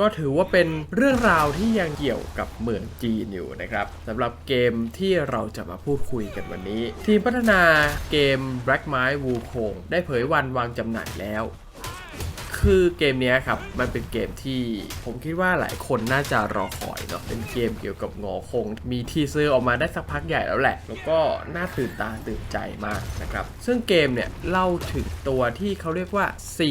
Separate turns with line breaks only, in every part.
ก็ถือว่าเป็นเรื่องราวที่ยังเกี่ยวกับเมืองจีนอยู่นะครับสำหรับเกมที่เราจะมาพูดคุยกันวันนี้ ทีมพัฒนาเกม Black m i w u k o n g ได้เผยวันวางจำหน่ายแล้ว คือเกมนี้ครับ มันเป็นเกมที่ผมคิดว่าหลายคนน่าจะรอคอยเนาะเป็นเกมเกี่ยวกับงอคง มีทีเซอร์ออกมาได้สักพักใหญ่แล้วแหละ แล้วก็น่าตื่นตาตื่นใจมากนะครับ ซึ่งเกมเนี่ยเล่าถึงตัวที่เขาเรียกว่า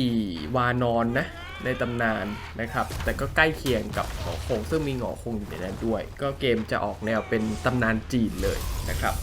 4 วานอนนะ ในตำนานนะครับ แต่ก็ใกล้เคียงกับหงอคง ซึ่งมีหงอคงอยู่ในนั้นด้วย ก็เกมจะออกแนวเป็นตำนานจีนเลยนะครับ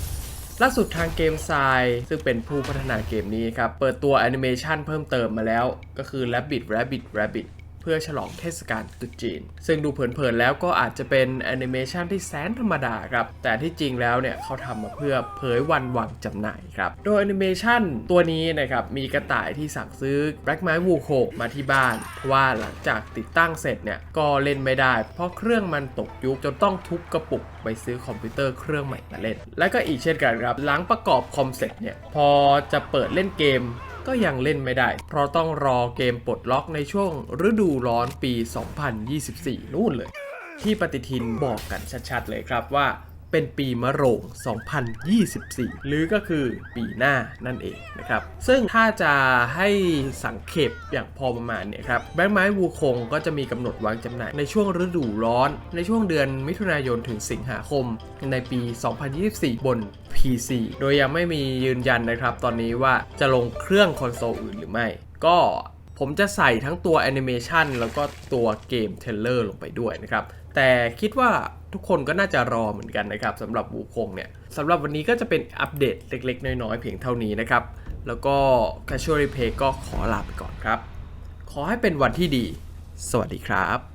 ล่าสุดทางเกม s ายซึ่งเป็นผู้พัฒนาเกมนี้ครับ เปิดตัวแอนิเมชันเพิ่มเติมมาแล้ว ก็คือ Rabbit Rabbit Rabbit เพื่อฉลองเทศกาลตรุษจีน ซึ่งดูเผินๆแล้วก็อาจจะเป็นแอนิเมชันที่แสนธรรมดาครับ แต่ที่จริงแล้วเนี่ยเขาทำมาเพื่อเผยวันวางจำหน่ายครับ โดยแอนิเมชันตัวนี้นะครับมีกระต่ายที่สั่งซื้อ Black m i w u k o มาที่บ้านเพราะว่าหลังจากติดตั้งเสร็จเนี่ยก็เล่นไม่ได้ เพราะเครื่องมันตกยุคจนต้องทุบกระปุกไปซื้อคอมพิวเตอร์เครื่องใหม่มาเล่น และก็อีกเช่นกันครับหลังประกอบคอมเสร็จเนี่ยพอจะเปิดเล่นเกม ก็ยังเล่นไม่ได้ เพราะต้องรอเกมปลดล็อกในช่วงฤดูร้อนปี 2024 นู่นเลย ที่ปฏิทินบอกกันชัดๆเลยครับว่า เป็นปีมะโรง 2024 หรือก็คือปีหน้านั่นเองนะครับ ซึ่งถ้าจะให้สังเขปอย่างพอประมาณเนี่ยครับแบงค์ไม้วูคงก็จะมีกำหนดวางจำหน่ายในช่วงฤดูร้อน ในช่วงเดือนมิถุนายนถึงสิงหาคม ในปี 2024 บน PC โดยยังไม่มียืนยันนะครับ ตอนนี้ว่าจะลงเครื่องคอนโซลอื่นหรือไม่ ก็ ผมจะใส่ทั้งตัวแอนิเมชันแล้วก็ตัวเกมเทรลเลอร์ลงไปด้วยนะครับ แต่คิดว่าทุกคนก็น่าจะรอเหมือนกันนะครับสำหรับวูคงเนี่ยสำหรับวันนี้ก็จะเป็นอัปเดตเล็ก ๆ น้อย ๆ เพียงเท่านี้นะครับ แล้วก็ Casual Replay ก็ขอลาไปก่อนครับ ขอให้เป็นวันที่ดี สวัสดีครับ